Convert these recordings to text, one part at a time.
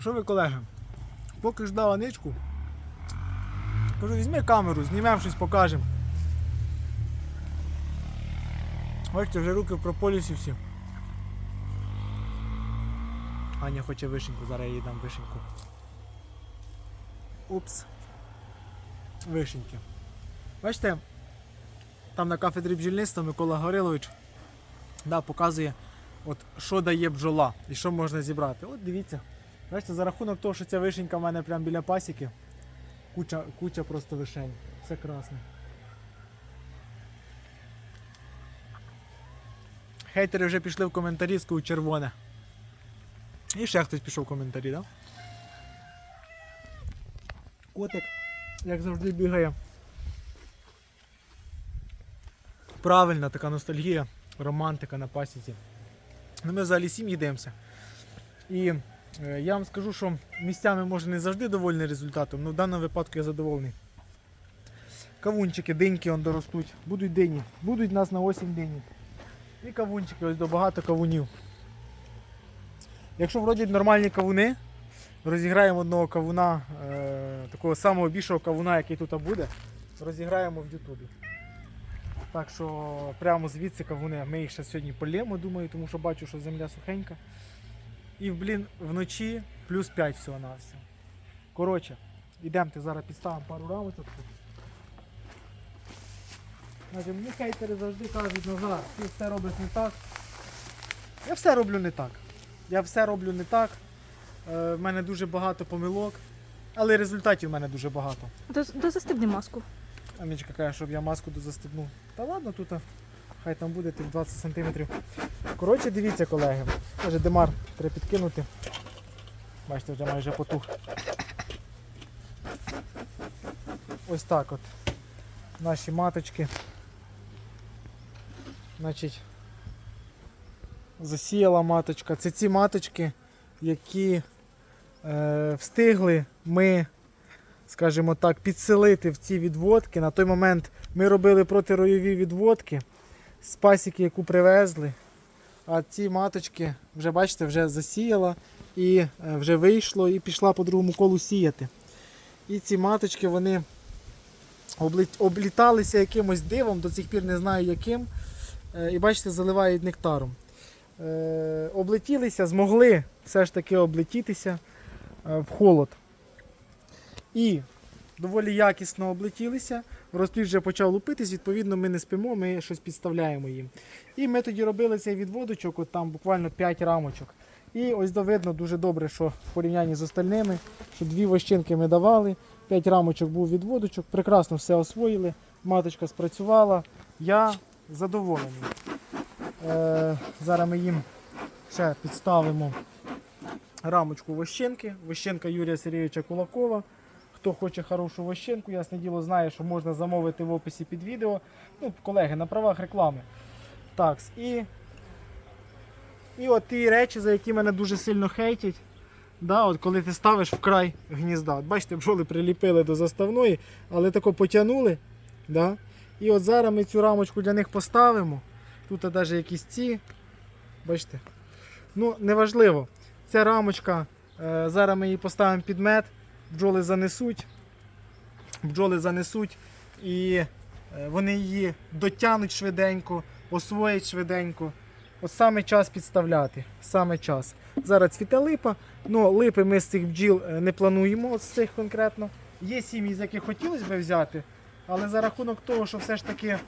Що ви, колеги? Поки ждала ничку, кажу, візьми камеру, знімемо щось, покажемо. Бачите, вже руки в прополісі всі. Аня хоче вишеньку, зараз я їй дам вишеньку. Упс. Вишеньки. Бачите, там на кафедрі бджільництва Микола Горилович да, показує, от, що дає бджола і що можна зібрати. От дивіться. Бачите, за рахунок того, що ця вишенька в мене прямо біля пасіки, куча, куча просто вишень. Все красне. Хейтери вже пішли в коментарі, скажуть червоне. І ще хтось пішов в коментарі, так? Да? Котик, як завжди, бігає. Правильна така ностальгія, романтика на пасіці. Ну, Ми взагалі сім'ї дивимося. І я вам скажу, що місцями може не завжди довольний результатом, але в даному випадку я задоволений. Кавунчики, диньки он доростуть, будуть дині, будуть нас на осінь дині. І кавунчики, ось до багато кавунів. Якщо вроді нормальні кавуни, розіграємо одного кавуна, е, такого самого більшого кавуна, який тут буде, розіграємо в Ютубі. Так що прямо звідси кавуни. Ми їх ще сьогодні полємо, думаю, тому що бачу, що земля сухенька. І блін, вночі плюс 5 всього на все. Коротше, йдемте зараз підставимо пару рамочок. Значить, мені хейтери завжди кажуть, Назар, ти все робиш не так. Я все роблю не так. Я все роблю не так. Е, в мене дуже багато помилок, але результатів в мене дуже багато. До, до застебни маску. А Мічка каже, щоб я маску дозастебнув. Та ладно, тут хай там буде тих 20 см. Коротше, дивіться, колеги. Каже, Демар треба підкинути. Бачите, вже майже потух. Ось так от. Наші маточки. Значить, засіяла маточка. Це ці маточки, які е, встигли ми скажімо так, підселити в ці відводки. На той момент ми робили протиройові відводки з пасіки, яку привезли. А ці маточки, вже бачите, вже засіяла і е, вже вийшло і пішла по другому колу сіяти. І ці маточки вони обліталися якимось дивом, до цих пір не знаю яким. Е, І бачите, заливають нектаром. Е, Облетілися, змогли все ж таки облетітися в холод. І доволі якісно облетілися. Розплід вже почав лупитись, відповідно, ми не спимо, ми щось підставляємо їм. І ми тоді робили цей відводочок, от там буквально 5 рамочок. І ось до видно дуже добре, що в порівнянні з остальними, що дві вощинки ми давали, 5 рамочок був відводочок, прекрасно все освоїли, маточка спрацювала. Я задоволений. Е, зараз ми їм ще підставимо рамочку вощинки. Вощинка Юрія Сергійовича Кулакова. Хто хоче хорошу вощинку, ясне діло знає, що можна замовити в описі під відео. Ну, колеги, на правах реклами. Так, і, і от ті речі, за які мене дуже сильно хейтять. Да, от коли ти ставиш в край гнізда. От бачите, бджоли приліпили до заставної, але тако потягнули. Да? І от зараз ми цю рамочку для них поставимо. Тут навіть якісь ці. Бачите? Ну, неважливо. Ця рамочка, е, зараз ми її поставимо під мед бджоли занесуть, бджоли занесуть і е, вони її дотягнуть швиденько, освоять швиденько. От саме час підставляти. Саме час. Зараз цвіте липа, але липи ми з цих бджіл е, не плануємо, от з цих конкретно. Є сім'ї, з яких хотілося б взяти, але за рахунок того, що все ж таки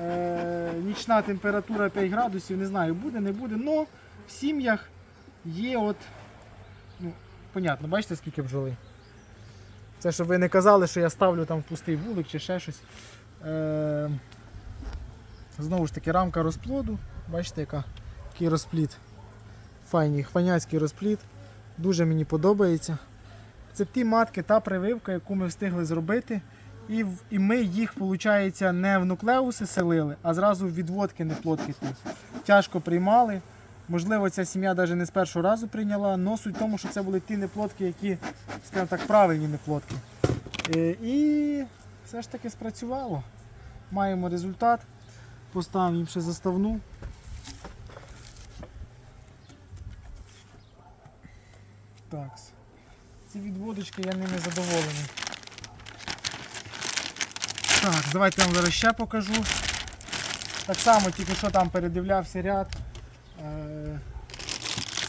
е, нічна температура 5 градусів, не знаю, буде, не буде. але в сім'ях є от, ну, понятно, бачите, скільки бджоли? Це щоб ви не казали, що я ставлю там в пустий вулик чи ще щось. Е, знову ж таки, рамка розплоду. Бачите, яка, який розплід. Файний хваняцький розплід. Дуже мені подобається. Це ті матки, та прививка, яку ми встигли зробити. І, і ми їх, виходить, не в нуклеуси селили, а зразу в відводки неплодки. Тяжко приймали. Можливо, ця сім'я навіть не з першого разу прийняла, але суть в тому, що це були ті неплодки, які, скажімо так, правильні неплодки. Е, І все ж таки спрацювало. Маємо результат. Поставимо їм ще заставну. Так. ці відводочки я ними задоволений. Так, давайте я вам зараз ще покажу. Так само, тільки що там передивлявся ряд. Е,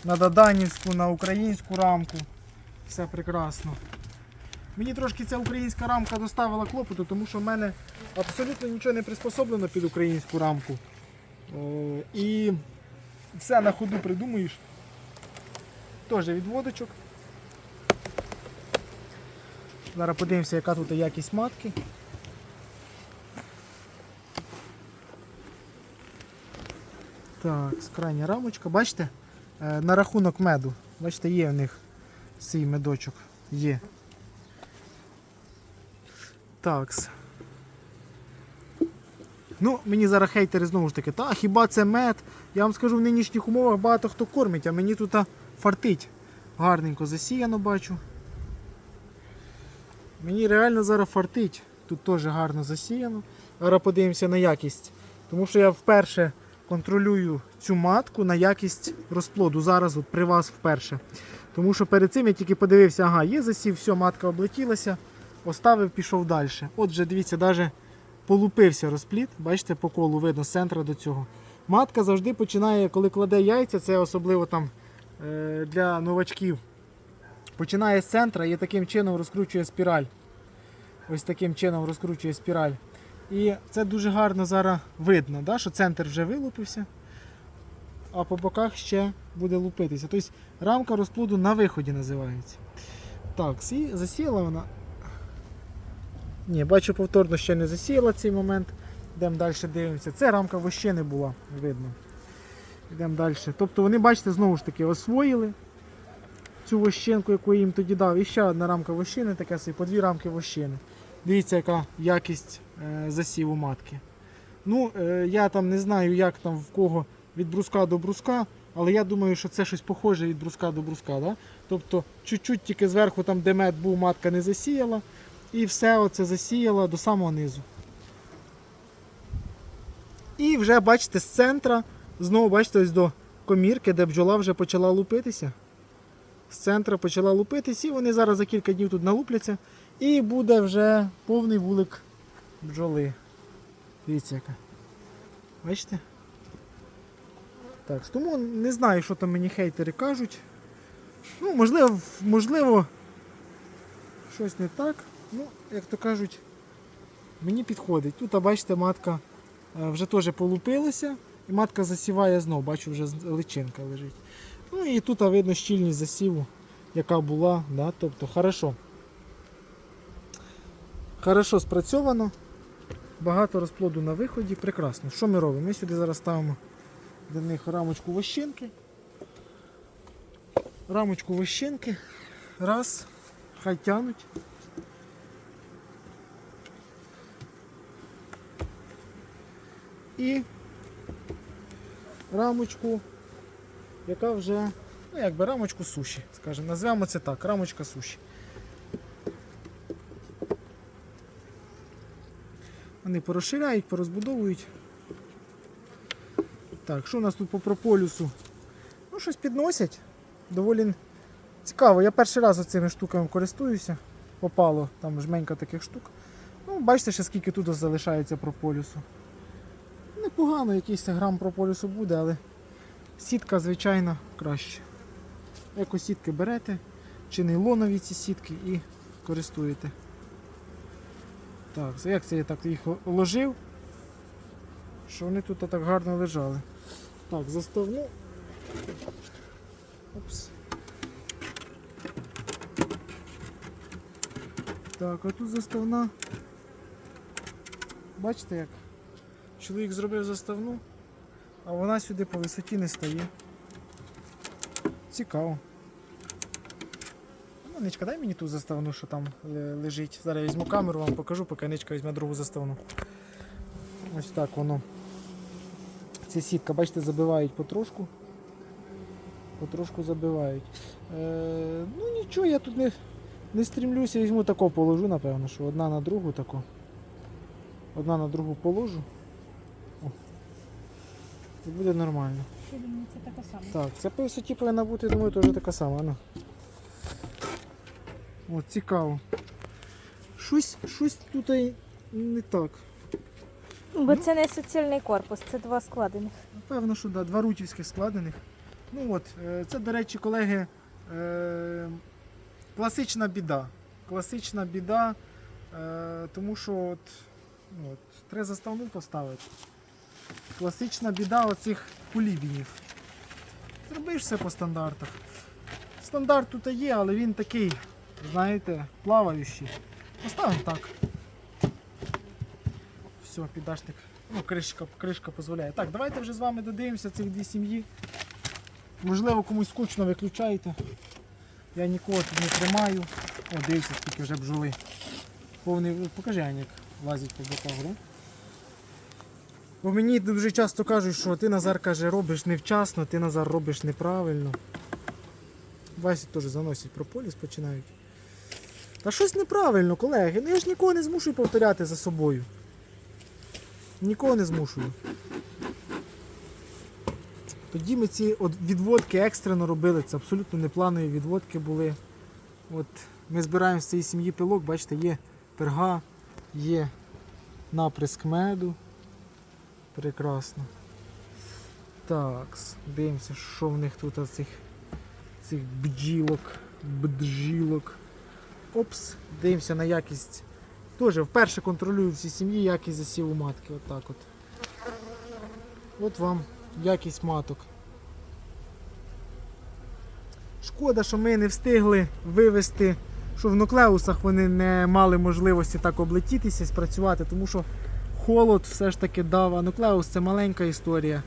на Даданівську, на українську рамку. Все прекрасно. Мені трошки ця українська рамка доставила клопоту, тому що в мене абсолютно нічого не приспособлено під українську рамку. Е, і все на ходу придумуєш. Теж відводочок. Зараз подивимося, яка тут якість матки. Так, крайня рамочка. Бачите? Е, На рахунок меду. Бачите, є в них свій медочок. Є. Такс. Ну, мені зараз хейтери знову ж таки, та хіба це мед? Я вам скажу, в нинішніх умовах багато хто кормить, а мені тут фартить. Гарненько засіяно бачу. Мені реально зараз фартить. Тут теж гарно засіяно. Зараз подивимося на якість. Тому що я вперше контролюю цю матку на якість розплоду. Зараз от при вас вперше. Тому що перед цим я тільки подивився, ага, є засів, все, матка облетілася, оставив, пішов далі. От вже дивіться, навіть полупився розплід. Бачите, по колу видно з центра до цього. Матка завжди починає, коли кладе яйця, це особливо там е, для новачків. Починає з центра і таким чином розкручує спіраль. Ось таким чином розкручує спіраль. І це дуже гарно зараз видно, да, що центр вже вилупився, а по боках ще буде лупитися. Тобто рамка розплоду на виході називається. Так, засіяла вона. Ні, бачу, повторно ще не засіяла цей момент. Йдемо далі дивимося. Це рамка вощини була, видно. Йдемо далі. Тобто вони, бачите, знову ж таки освоїли цю вощинку, яку я їм тоді дав. І ще одна рамка вощини, така собі, по дві рамки вощини. Дивіться, яка якість е, засіву матки. Ну, е, я там не знаю, як там в кого від бруска до бруска, але я думаю, що це щось похоже від бруска до бруска. Да? Тобто, чуть-чуть тільки зверху, там, де мед був, матка не засіяла, і все оце засіяла до самого низу. І вже бачите, з центра, знову бачите, ось до комірки, де бджола вже почала лупитися. З центра почала лупитись, і вони зараз за кілька днів тут налупляться. І буде вже повний вулик бджоли. Дивіться яка. Бачите? Так, тому не знаю, що там мені хейтери кажуть. Ну, можливо, можливо, щось не так. Ну, як то кажуть, мені підходить. Тут, а бачите, матка е, вже теж полупилася, і матка засіває знов, бачу, вже личинка лежить. Ну і тут видно щільність засіву, яка була. Да? Тобто, хорошо. Хорошо спрацьовано. Багато розплоду на виході. Прекрасно. Що ми робимо? Ми сюди зараз ставимо до них рамочку вощинки. Рамочку вощинки. Раз. Хай тянуть. І рамочку, яка вже, ну якби рамочку суші, скажімо, назвемо це так, рамочка суші. Вони порозширяють, порозбудовують. Так, що у нас тут по прополюсу? Ну, щось підносять. Доволі цікаво. Я перший раз цими штуками користуюся. Попало там жменька таких штук. Ну, бачите, ще скільки тут залишається прополюсу. Непогано, якийсь грам прополюсу буде, але сітка, звичайно, краще. Екосітки берете, чи нейлонові ці сітки і користуєте. Так, як це я так їх ложив, що вони тут так гарно лежали. Так, заставну. Опс. Так, а тут заставна. Бачите як? Чоловік зробив заставну, а вона сюди по висоті не стає. Цікаво. Ничка, дай мені ту заставну, що там е, лежить. Зараз я візьму камеру, вам покажу, поки Ничка візьме другу заставну. Ось так воно. Ця сітка, бачите, забивають потрошку. Потрошку забивають. Е, ну нічого, я тут не, не стрімлюся, візьму тако положу, напевно, що одна на другу тако. Одна на другу положу. О. І буде нормально. Це така сама. Так, це по висоті повинна бути, думаю, теж така сама. Ну. От, цікаво. Щось, щось тут не так. Бо це не суцільний корпус, це два складених. Напевно, що да, два рутівських складених. Ну от, е, це, до речі, колеги, е, класична біда. Класична біда, е, тому що от, ну, от, треба заставну поставити. Класична біда оцих кулібінів. Зробиш все по стандартах. Стандарт тут є, але він такий, знаєте, плаваючий. Поставимо так. Все, підашник. Ну, кришка, кришка дозволяє. Так, давайте вже з вами додивимося цих дві сім'ї. Можливо, комусь скучно виключаєте. Я нікого тут не тримаю. О, дивіться, скільки вже бджоли. Повний, покажи, Аня, як лазять по боках, да? Бо мені дуже часто кажуть, що ти Назар каже, робиш невчасно, ти Назар робиш неправильно. Васі теж заносять прополіс, починають. Та щось неправильно, колеги. Ну я ж нікого не змушую повторяти за собою. Нікого не змушую. Тоді ми ці відводки екстрено робили, це абсолютно непланові відводки були. От Ми збираємо з цієї сім'ї пилок, бачите, є перга, є наприск меду. Прекрасно. Так, дивимося, що в них тут цих, цих бджілок, бджілок. Опс, дивимося на якість Теж вперше контролюю всі сім'ї якість засіву матки. Отак от. От вам якість маток. Шкода, що ми не встигли вивести, що в нуклеусах вони не мали можливості так облетітися, спрацювати, тому що холод все ж таки дав, а нуклеус це маленька історія.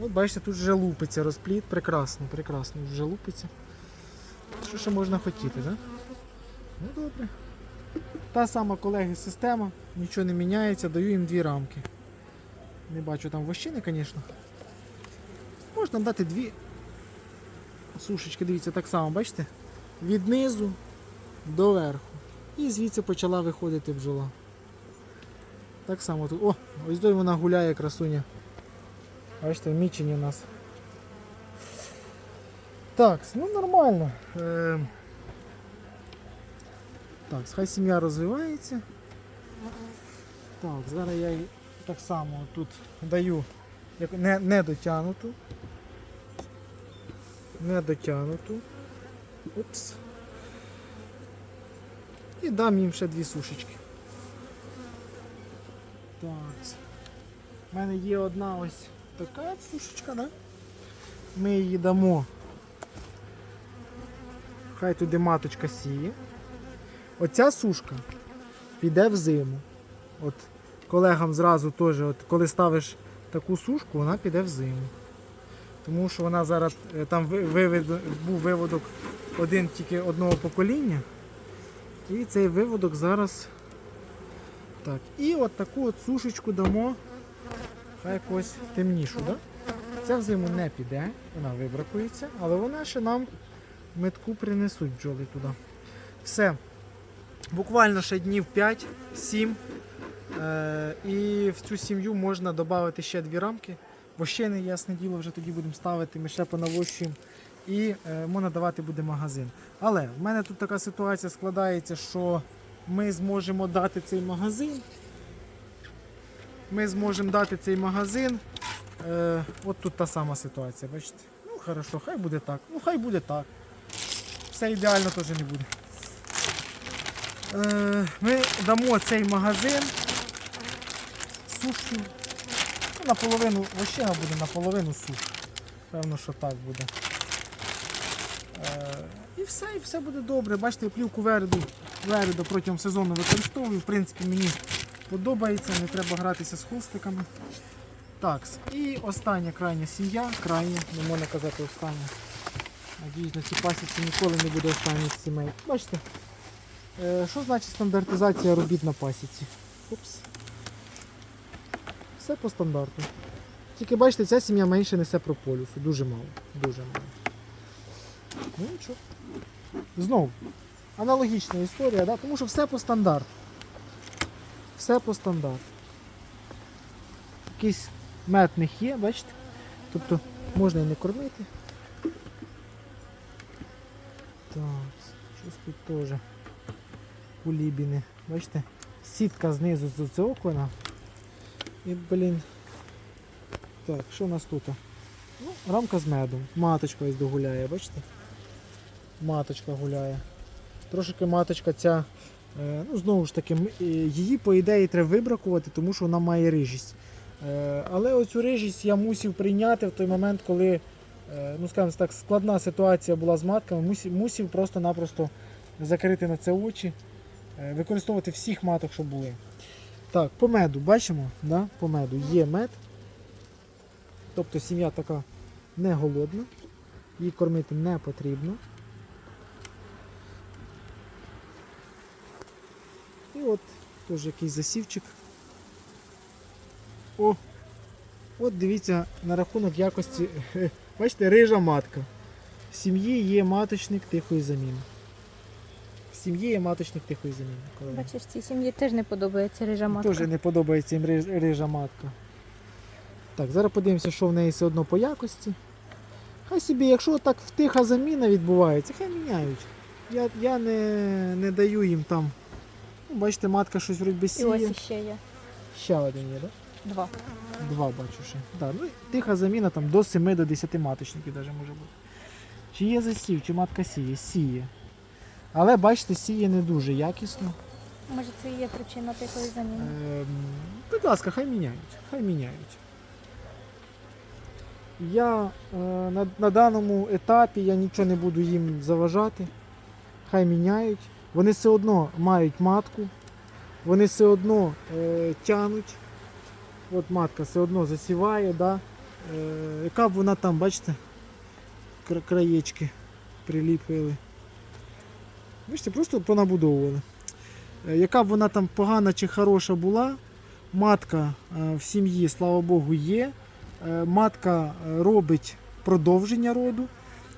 От бачите, тут вже лупиться розпліт. Прекрасно, прекрасно, вже лупиться. Що ще можна хотіти, так? Ну добре. Та сама колеги система, нічого не міняється, даю їм дві рамки. Не бачу там вощини, звісно. Можна дати дві сушечки, дивіться, так само, бачите? Від низу до верху. І звідси почала виходити бджола. Так само тут. О, ось до вона гуляє красуня. Бачите, мічені у нас. Так, ну нормально. Е, так, хай сім'я розвивається. Так, зараз я їй так само тут даю не, не дотягнуту. Не дотягнуту. Опс. І дам їм ще дві сушечки. Так. У мене є одна ось така сушечка, да? Ми її дамо. Хай туди маточка сіє. Оця сушка піде в зиму. От колегам зразу теж, от коли ставиш таку сушку, вона піде в зиму. Тому що вона зараз е, там ви- вивед- був виводок один тільки одного покоління. І цей виводок зараз. Так. І от таку от сушечку дамо хай якось темнішу. Да? Ця в зиму не піде, вона вибракується, але вона ще нам метку принесуть бджоли туди. Все. Буквально ще днів 5-7. Е, і в цю сім'ю можна додати ще дві рамки. Вощини, ясне діло, вже тоді будемо ставити, ми ще понавощуємо. І е, можна давати буде магазин. Але в мене тут така ситуація складається, що ми зможемо дати цей магазин. Ми зможемо дати цей магазин. Е, от тут та сама ситуація, бачите? Ну, хорошо, хай буде так. Ну, хай буде так. Все ідеально теж не буде. Е, ми дамо цей магазин суші. Ну, наполовину вощина буде, наполовину суш. Певно, що так буде. Е, і все, і все буде добре. Бачите, плівку вереду, вереду протягом сезону використовую. В принципі, мені подобається, не треба гратися з холстиками. Так, і остання крайня сім'я, крайня, не можна казати остання. Надіюсь, на цій пасіці ніколи не буде останніх сімей. Бачите? Е, Що значить стандартизація робіт на пасіці? Упс. Все по стандарту. Тільки бачите, ця сім'я менше несе прополюсу. Дуже мало. Дуже мало. Ну нічого. Знову. Аналогічна історія, да? тому що все по стандарту. Все по стандарту. Якийсь мед в є, бачите? Тобто можна і не кормити. Так, Щось тут теж кулібіни. Бачите? Сітка знизу з окона. І, блін. Так, що у нас тут? Ну, рамка з медом. Маточка ось догуляє, бачите? Маточка гуляє. Трошки маточка ця, е, ну знову ж таки, е, її по ідеї треба вибракувати, тому що вона має рижість. Е, Але оцю рижість я мусив прийняти в той момент, коли, ну скажімо так, складна ситуація була з матками, мусив просто-напросто закрити на це очі, використовувати всіх маток, що були. Так, по меду бачимо, да? по меду є мед. Тобто сім'я така не голодна, її кормити не потрібно. І от теж якийсь засівчик. О! От дивіться на рахунок якості. Бачите, рижа матка. В сім'ї є маточник тихої заміни. Сім'ї є маточник тихої колеги. Бачиш, цій сім'ї теж не подобається рижа матка. Теж не подобається їм риж- рижа матка. Так, зараз подивимося, що в неї все одно по якості. Хай собі, якщо так тиха заміна відбувається, хай міняють. Я, я не, не даю їм там. Ну, бачите, матка щось вроді І сіє. ось іще є. Ще один є, так? Два. Два бачу ще. Да, ну, тиха заміна там до 7 до 10 маточників даже може бути. Чи є засів, чи матка сіє? Сіє. Але бачите, сіє не дуже якісно. Може, це і є причина тихої заміни. Ем, будь ласка, хай міняють. Хай міняють. Я е, на, на даному етапі я нічого не буду їм заважати. Хай міняють. Вони все одно мають матку, вони все одно е, тянуть. От матка все одно засіває, да? е, яка б вона там, бачите, краєчки приліпили. Бачите, просто понабудовували. Е, Яка б вона там погана чи хороша була, матка е, в сім'ї, слава Богу, є. Е, Матка робить продовження роду,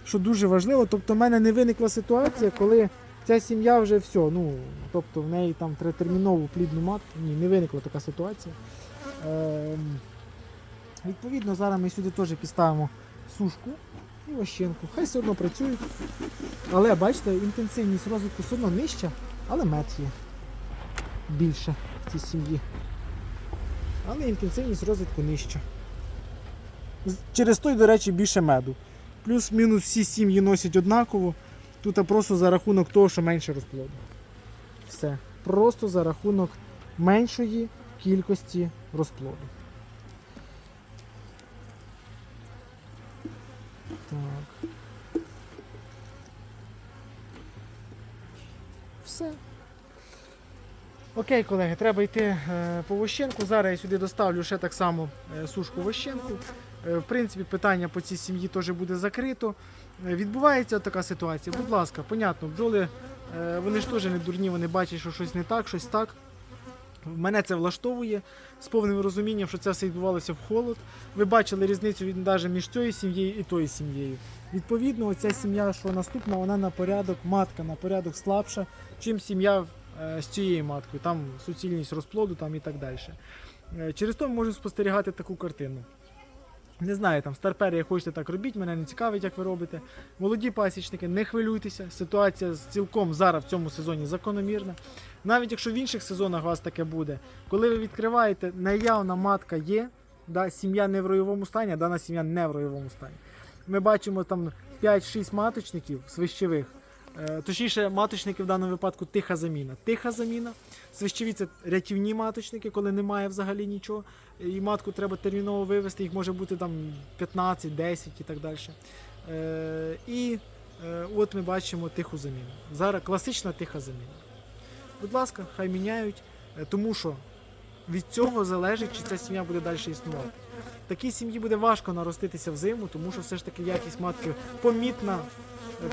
що дуже важливо. Тобто, в мене не виникла ситуація, коли ця сім'я вже все. Ну, тобто в неї там треба термінову плідну матку. Ні, не виникла така ситуація. Е, Відповідно, зараз ми сюди теж підставимо сушку і вощенку. Хай все одно працюють. Але бачите, інтенсивність розвитку все одно нижча, але мед є більше в цій сім'ї. Але інтенсивність розвитку нижча. Через той, до речі, більше меду. Плюс-мінус всі сім'ї носять однаково. Тут просто за рахунок того, що менше розплоду. Все. Просто за рахунок меншої кількості розплоду. Все. Окей, колеги, треба йти е, по вощенку. Зараз я сюди доставлю ще так само е, сушку вощенку. Е, в принципі, питання по цій сім'ї теж буде закрито. Відбувається така ситуація. Будь ласка, понятно, бджоли, вони ж теж не дурні, вони бачать, що щось не так, щось так. Мене це влаштовує з повним розумінням, що це все відбувалося в холод. Ви бачили різницю навіть між цією сім'єю і тою сім'єю. Відповідно, оця сім'я, що наступна, вона на порядок, матка на порядок слабша, чим сім'я е, з цією маткою. Там суцільність розплоду там і так далі. Е, Через то ми можемо спостерігати таку картину. Не знаю, там старпери, як хочете так робіть, мене не цікавить, як ви робите. Молоді пасічники, не хвилюйтеся. Ситуація цілком зараз в цьому сезоні закономірна. Навіть якщо в інших сезонах у вас таке буде, коли ви відкриваєте, наявна матка є, да, сім'я не в роєвому стані, а дана сім'я не в роєвому стані. Ми бачимо там 5-6 маточників свищевих. Е, Точніше, маточники в даному випадку тиха заміна. Тиха заміна. Свищеві це рятівні маточники, коли немає взагалі нічого. І матку треба терміново вивезти, їх може бути там 15, 10 і так далі. Е, і е, от ми бачимо тиху заміну. Зараз класична тиха заміна. Будь ласка, хай міняють, тому що від цього залежить, чи ця сім'я буде далі існувати. Такій сім'ї буде важко нароститися в зиму, тому що все ж таки якість матки помітна,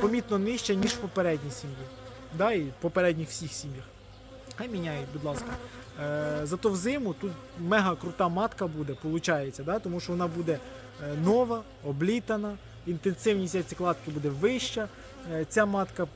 помітно нижча, ніж в попередній сім'ї. Да, і в попередніх всіх сім'ях. Хай міняють, будь ласка. Е, зато взиму тут мега крута матка буде, виходить, да, тому що вона буде е, нова, облітана, інтенсивність яйцекладки буде вища. Е, ця матка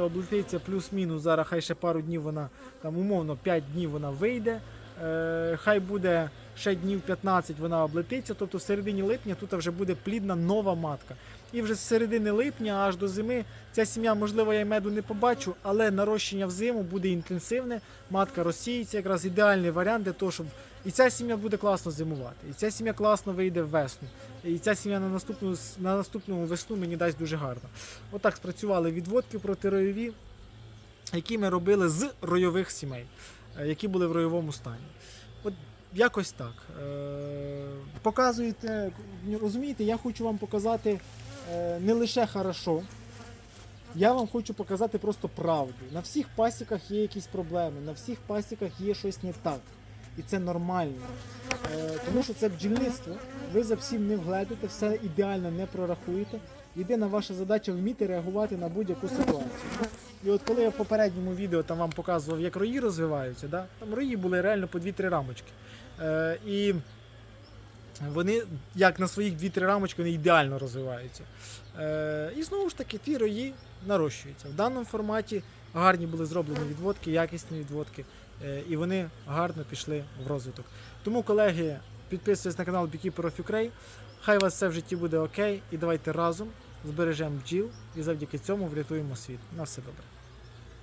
облетиться плюс-мінус. Зараз хай ще пару днів вона там умовно 5 днів вона вийде. Е, хай буде ще днів 15 вона облетиться. Тобто в середині липня тут вже буде плідна нова матка. І вже з середини липня аж до зими ця сім'я, можливо, я й меду не побачу, але нарощення взиму буде інтенсивне. Матка розсіється, якраз ідеальний варіант для того, щоб і ця сім'я буде класно зимувати, і ця сім'я класно вийде в весну. І ця сім'я на наступну на наступну весну мені дасть дуже гарно. Отак спрацювали відводки протиройові, які ми робили з ройових сімей, які були в ройовому стані. От якось так. Е, Показуєте, розумієте, я хочу вам показати е, не лише хорошо. Я вам хочу показати просто правду. На всіх пасіках є якісь проблеми, на всіх пасіках є щось не так. І це нормально. Е, тому що це бджільництво. Ви за всім не вгледите, все ідеально не прорахуєте. Єдина ваша задача вміти реагувати на будь-яку ситуацію. І от коли я в попередньому відео там вам показував, як рої розвиваються, да? там рої були реально по 2-3 рамочки. Е, і вони, як на своїх 2-3 рамочки, вони ідеально розвиваються. Е, і знову ж таки, ті рої нарощуються. В даному форматі гарні були зроблені відводки, якісні відводки, е, і вони гарно пішли в розвиток. Тому, колеги, підписуйтесь на канал Beekeeper of. Хай у вас все в житті буде окей, і давайте разом збережемо бджіл і завдяки цьому врятуємо світ. На все добре.